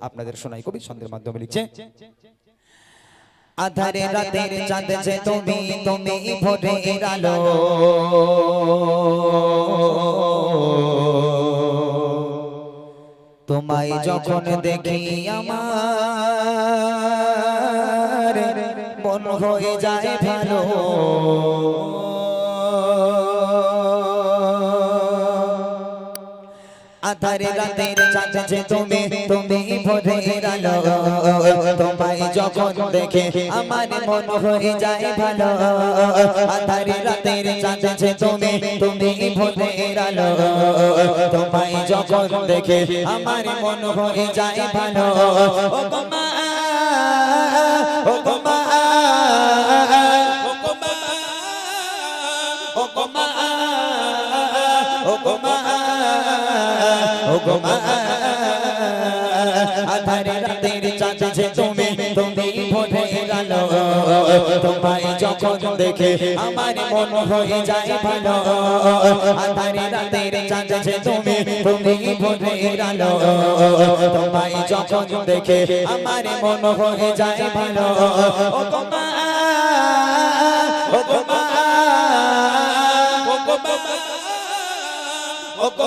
আপনাদের শোনাই কবি ছন্দের মাধ্যমে লিখছে আধারে রাতের চাঁদ যে তুমি তুমি ভোরের আলো তোমায় যখন দেখি আমার মন হয়ে যায় ভালো। আধারে রাতের চাঁদ তুমি তুমি ভোরের আলো। তোমায় যখন দেখে আমার মন হয়ে যায় ভালো। আধারে রাতের চাঁদ তুমি তুমি ভোরের আলো। তোমায় যখন দেখে আমার মন হয়ে যায় ভালো। ও মা ও মা ও মা ও মা ও মা। ও গো মা, আধারে রাতের চাঁদ তুমি তুমি ভোরের আলো তোমায় যখন দেখে আমার মন হয়ে যায় ভালো। আধারে রাতের চাঁদ তুমি তুমি ভোরের আলো তোমায় যখন দেখে আমার মন হয়ে যায় ভালো। ও গো ও গো ও গো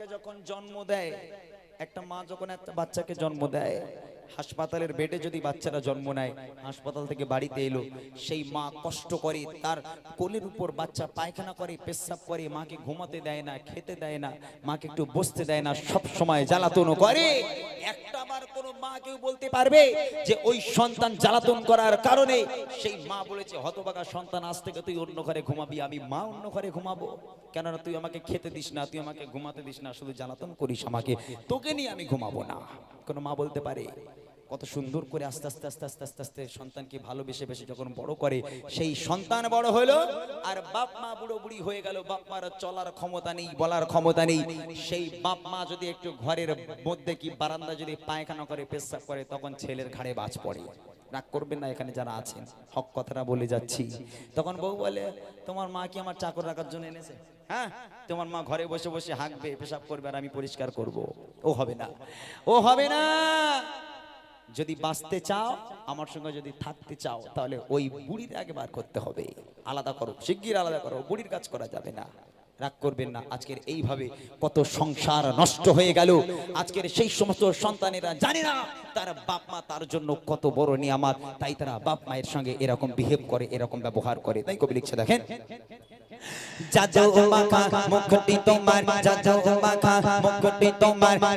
বাচ্চাকে যখন জন্ম দেয় একটা মা যখন একটা বাচ্চাকে জন্ম দেয় হাসপাতালের বেডে যদি বাচ্চারা জন্ম নেয়, হাসপাতাল থেকে বাড়িতে এলো, সেই মা কষ্ট করে তার কোলের উপর বাচ্চা পায়খানা করে, পেশাব করে, মাকে ঘুমাতে দেয় না, খেতে দেয় না, মাকে একটু বসতে দেয় না, সব সময় জ্বালাতনও করে। একটা বার কোনো মা কেউ বলতে পারবে যে, ওই সন্তান জ্বালাতন করার কারণে সেই মা বলেছে, হতবাগা সন্তান, আজ থেকে তুই অন্য ঘরে ঘুমাবি, আমি মা অন্য ঘরে ঘুমাবো। কেননা তুই আমাকে খেতে দিস না, তুই আমাকে ঘুমাতে দিস না, শুধু জ্বালাতন করিস আমাকে, তোকে নিয়ে আমি ঘুমাবো না। কোনো মা বলতে পারে? কত সুন্দর করে আস্তে আস্তে আস্তে আস্তে আস্তে আস্তে সন্তানকে ভালোবেসে বেশি যখন বড় করে, সেই সন্তান বড় হলো, আর বাপ মা বুড়ো বুড়ি হয়ে গেল, বাপ মার চলার ক্ষমতা নেই, বলার ক্ষমতা নেই। সেই বাপ মা যদি একটু ঘরের মধ্যে কি বারান্দা যদি পায়খানা করে, পেশাব করে, তখন ছেলের ঘাড়ে বাজ পড়ে। রাগ করবেন না এখানে যারা আছেন, হক কথাটা বলে যাচ্ছি। তখন বউ বলে, তোমার মা কি আমার চাকর রাখার জন্য এনেছে? হ্যাঁ তোমার মা ঘরে বসে বসে হাঁকবে, পেশাব করবে, আর আমি পরিষ্কার করব। ও হবে না। ও হবে না। যদি বাঁচতে চাও, আমার সঙ্গে যদি থাকতে চাও, তাহলে ওই বুড়ির আগে বার করতে হবে। আলাদা করো, শিগগির আলাদা করো, বুড়ির কাজ করা যাবে না। রাগ করবেন না, আজকের এইভাবে কত সংসার নষ্ট হয়ে গেল। আজকের সেই সমস্ত সন্তানেরা জানে না, তার বাপ মা তার জন্য কত বড় নিয়ামাত। তাই তারা বাপ মায়ের সঙ্গে এরকম বিহেভ করে, এরকম ব্যবহার করে। তাই কবি লিখছে, দেখেন? মুখটি তোমার মুখটি তোমার মন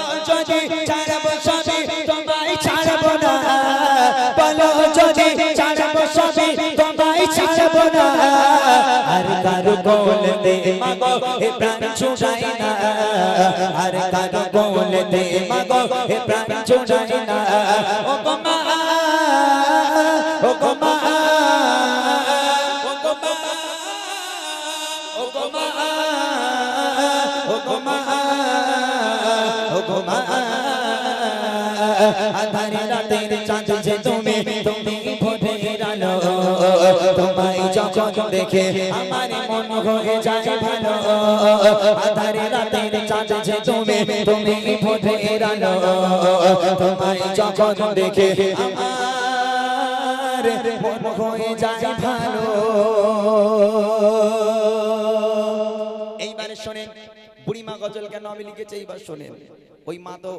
কারও বলতে মাগো হে প্রাণ ছুটাই না আর কারও বলতে মাগো হে প্রাণ ছুটাই না ও গো মা ও গো মা আধারে রাতের চাঁদ তোমায় যখন দেখে আমার মন হয়ে যায় ভালো, আধারে রাতের চাঁদ যে তুমি তুমি ভোরের আলো তোমায় যখন দেখে আমার মন হয়ে যায় ভালো। এইবারে শোনেন বুড়ি মা গজল কেন আমি লিখেছি? এইবার শোনেন। ওই মা তো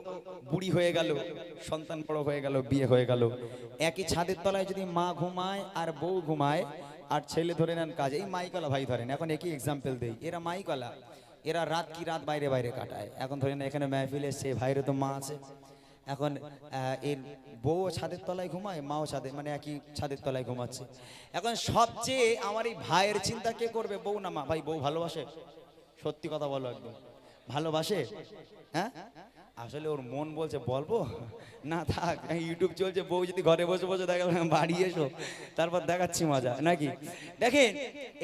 বুড়ি হয়ে গেল, সন্তান বড় হয়ে গেল, বিয়ে হয়ে গেল। একই ছাদের তলায় যদি মা ঘুমায় আর বউ ঘুমায় আর ছেলে ধরে নেন কাজ, এই মাইকলা ভাই ধরেন, এখন একই এক্সাম্পল দেই, এরা মাইকলা, এরা রাত কি রাত বাইরে বাইরে কাটায়। এখন ধরেন এখানে মেহফিল এসছে ভাইরে তো মা আছে। এখন এর বউ ছাদের তলায় ঘুমায়, মাও ছাদে মানে একই ছাদের তলায় ঘুমাচ্ছে। এখন সবচেয়ে আমার এই ভাইয়ের চিন্তা কে করবে, বউ না মা? ভাই, বউ ভালোবাসে? সত্যি কথা বলো একদম। ভালোবাসে? হ্যাঁ? আসলে ওর মন বলছে, বলব? না থাক ইউটিউব চলছে, বউ যদি ঘরে বসে বসে দেখা বাড়ি এসো। তারপর দেখাচ্ছি মজা, নাকি? দেখেন,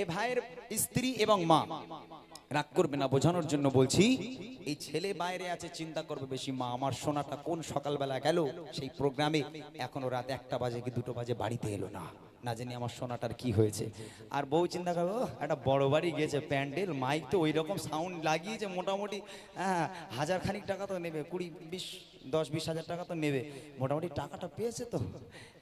এ ভাইয়ের স্ত্রী এবং মা। রাগ করবে না, বোঝানোর জন্য বলছি, এই ছেলে বাইরে আছে, চিন্তা করবে বেশি। মা, আমার সোনাটা কোন সকালবেলা গেল? সেই প্রোগ্রামে এখনও রাত একটা বাজে কি দুটো বাজে, বাড়িতে এলো না। না জানি আমার সোনাটার কি হয়েছে। আর বউ চিন্তা করব একটা বড় বাড়ি গেছে, প্যান্ডেল, মাইক তো ওই রকম সাউন্ড লাগিয়েছে মোটামুটি হ্যাঁ হাজার খানিক টাকা তো নেবে, কুড়ি, বিশ দশ বিশ হাজার টাকা তো নেবে। মোটামুটি টাকাটা পেয়েছে তো।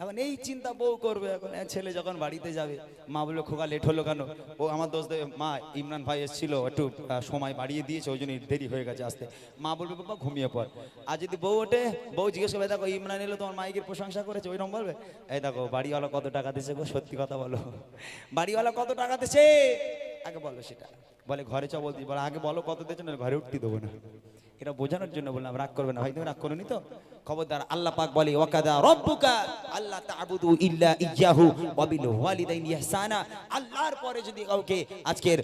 এখন এই চিন্তা বউ করবে। এখন ছেলে যখন বাড়িতে যাবে মা বলল খোকা লেট হলো কেন? ও আমার দোস্ত দেবে, মা ইমরান ভাই এসেছিল একটু সময় বাড়িয়ে দিয়েছে ওই জন্য দেরি হয়ে গেছে আসতে। মা বলবে বাবা ঘুমিয়ে পড়। আর যদি বউ ওঠে বউ জিজ্ঞেস করবে দেখো ইমরান এলো তোমার মাইকের প্রশংসা করেছে? ওইরকম বলবে। এই দেখো বাড়িওয়ালা কত টাকা দিয়েছে গো? সত্যি কথা বলো। বাড়িওয়ালা কত টাকা দিয়েছে? আগে বলো সেটা। বলে ঘরে চ বলতি বলে আগে বলো কত দিয়েছ না ঘরে উঠতে দেবো না। এটা বোঝানোর জন্য বললাম রাগ করবে না। ভাই তুমি রাগ করোনি তো? খবরদার আল্লাহ পাক বলে, ওয়াকাদা রব্বুকা আল্লাহ তা'বুদু ইল্লা ইয়াহু ওয়া বিল ওয়ালিদাইনি ইহসানা। আল্লাহর পরে যদি কাউকে আজকের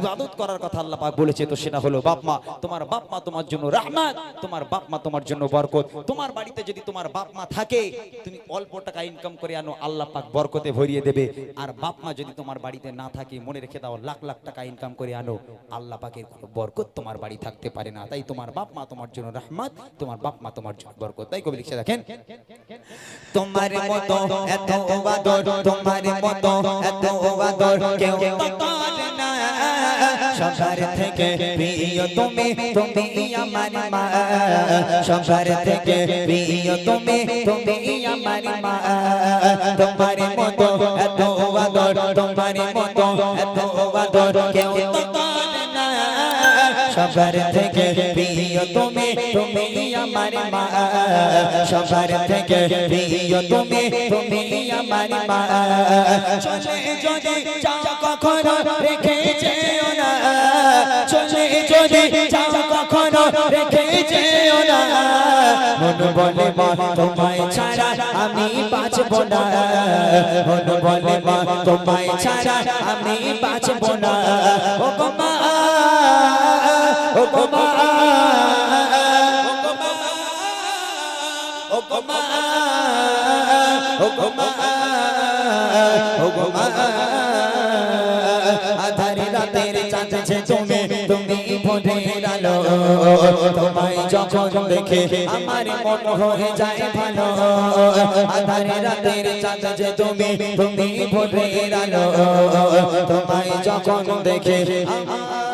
ইবাদত করার কথা আল্লাহ পাক বলেছে, তো সেটা হলো বাপ মা। তোমার বাপ মা তোমার জন্য রাহমাত, তোমার বাপ মা তোমার জন্য বরকত। তোমার বাড়িতে যদি তোমার বাপ মা থাকে, তুমি অল্প টাকা ইনকাম করে আনো, আল্লাহ পাক বরকতে ভরিয়ে দেবে। আর বাপ মা যদি তোমার বাড়িতে না থাকে, মনে রেখে দাও, লাখ লাখ টাকা ইনকাম করে আনো, আল্লাহ পাকের বরকত তোমার বাড়ি থাকতে পারে না। তাই তোমার বাপ মা তোমার জন্য রহমত, তোমার বাপ মা তোমার জন্য বরকত। তাই কবি লিখছে দেখেন তোমার মতো এত বাদর তোমার মতো এত বাদর কেউ করে না। সবার থেকে প্রিয় তুমি তুমি আমার মা। সবার থেকে প্রিয় তুমি তুমি আমার মা। তোমার মতো এত বাদর তোমার মতো এত বাদর কেউ সবার থেকে প্রিয় তুমি তুমি আমার মা। সবার থেকে প্রিয় তুমি তুমি আমার মা। চলে যদি যাও কখনো রেখে যেও না। চলে যদি যাও কখনো রেখে যেও না। মন বলে মা, তোমায় ছাড়া আমি বাঁচব না। মন বলে মা, তোমায় ছাড়া আমি বাঁচব না। ও মা ও গো মা ও গো মা ও গো মা ও গো মা আধারি রাতের চাঁদ যে তুমি তুমি ভোরের আলো তোমায় যখন দেখে আমার মন হয়ে যায় ভালো আধারি রাতের চাঁদ যে তুমি তুমি ভোরের আলো তোমায় যখন দেখে আমার